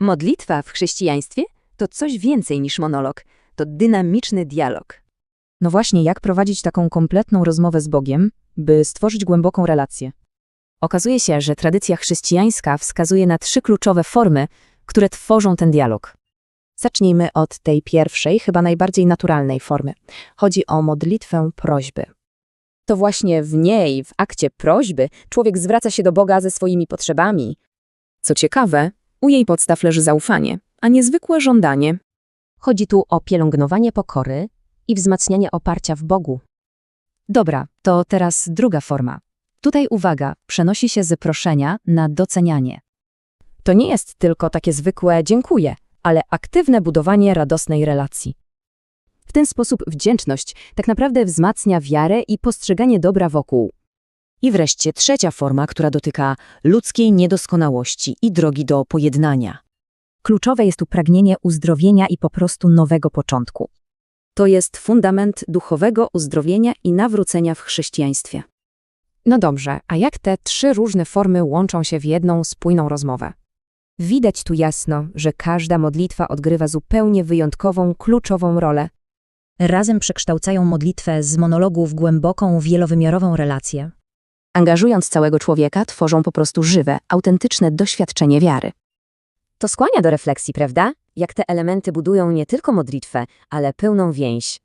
Modlitwa w chrześcijaństwie to coś więcej niż monolog. To dynamiczny dialog. No właśnie, jak prowadzić taką kompletną rozmowę z Bogiem, by stworzyć głęboką relację? Okazuje się, że tradycja chrześcijańska wskazuje na trzy kluczowe formy, które tworzą ten dialog. Zacznijmy od tej pierwszej, chyba najbardziej naturalnej formy. Chodzi o modlitwę prośby. To właśnie w niej, w akcie prośby, człowiek zwraca się do Boga ze swoimi potrzebami. Co ciekawe, u jej podstaw leży zaufanie, a nie zwykłe żądanie. Chodzi tu o pielęgnowanie pokory i wzmacnianie oparcia w Bogu. Dobra, to teraz druga forma. Tutaj uwaga, przenosi się z proszenia na docenianie. To nie jest tylko takie zwykłe dziękuję, ale aktywne budowanie radosnej relacji. W ten sposób wdzięczność tak naprawdę wzmacnia wiarę i postrzeganie dobra wokół. I wreszcie trzecia forma, która dotyka ludzkiej niedoskonałości i drogi do pojednania. Kluczowe jest tu pragnienie uzdrowienia i po prostu nowego początku. To jest fundament duchowego uzdrowienia i nawrócenia w chrześcijaństwie. No dobrze, a jak te trzy różne formy łączą się w jedną spójną rozmowę? Widać tu jasno, że każda modlitwa odgrywa zupełnie wyjątkową, kluczową rolę. Razem przekształcają modlitwę z monologu w głęboką, wielowymiarową relację. Angażując całego człowieka, tworzą po prostu żywe, autentyczne doświadczenie wiary. To skłania do refleksji, prawda? Jak te elementy budują nie tylko modlitwę, ale pełną więź.